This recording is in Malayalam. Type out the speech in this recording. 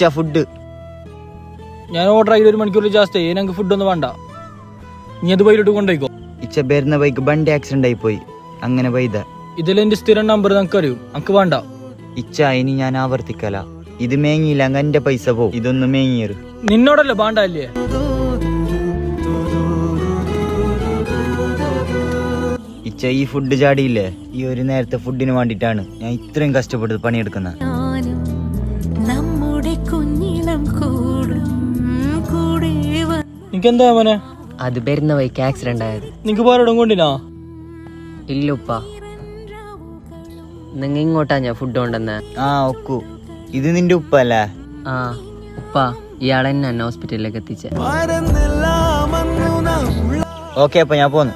ഇച്ച ഫുഡ് ഞാൻ ഓർഡർ ആയി ഒരു മണിക്കൂറിൽ ജാസ്തി ഞങ്ങൾക്ക് ഫുഡൊന്നും വേണ്ട. നീ അത് ബൈലോട്ട് കൊണ്ടുപോയിക്കോ. ഇച്ച വരുന്ന ബൈക്ക് ബണ്ടി ആക്സിഡന്റ് ആയി പോയി. അങ്ങനെ വൈദ ഇതിൽ എന്റെ സ്ഥിരം നമ്പർ നമുക്ക് അറിയും. നമുക്ക് വേണ്ട. ഇച്ച ഇനി ഞാൻ ആവർത്തിക്കല. ഇത് മേങ്ങിയില്ല അങ്ങ് എന്റെ പൈസ പോവും. ഇതൊന്ന് മേങ്ങിയറ്. നിന്നോടല്ലേ ബാണ്ടല്ലേ ഇച്ച ഈ ഫുഡ് ചാടിയില്ലേ? ഈ ഒരു നേരത്തെ ഫുഡിന് വേണ്ടിയിട്ടാണ് ഞാൻ ഇത്രയും കഷ്ടപ്പെട്ട് പണിയെടുക്കുന്നത് വ- അവനെ അത് വരുന്ന വഴിക്ക് ആക്സിഡന്റ് ആയത്. നിങ്ങക്ക് പോരടം കൊണ്ടിനാ? ഇല്ല ഉപ്പ നിങ്ങ ഇങ്ങോട്ടാ ഞാൻ ഫുഡ് കൊണ്ടുവന്ന? ആ ഒക്കു. ഇത് നിന്റെ ഉപ്പ അല്ലേ ആ ഉപ്പ. ഇയാളെന്നെ എന്നെ ഹോസ്പിറ്റലിലേക്ക് എത്തിച്ചേ. ഓക്കെ അപ്പൊ ഞാൻ പോന്നു.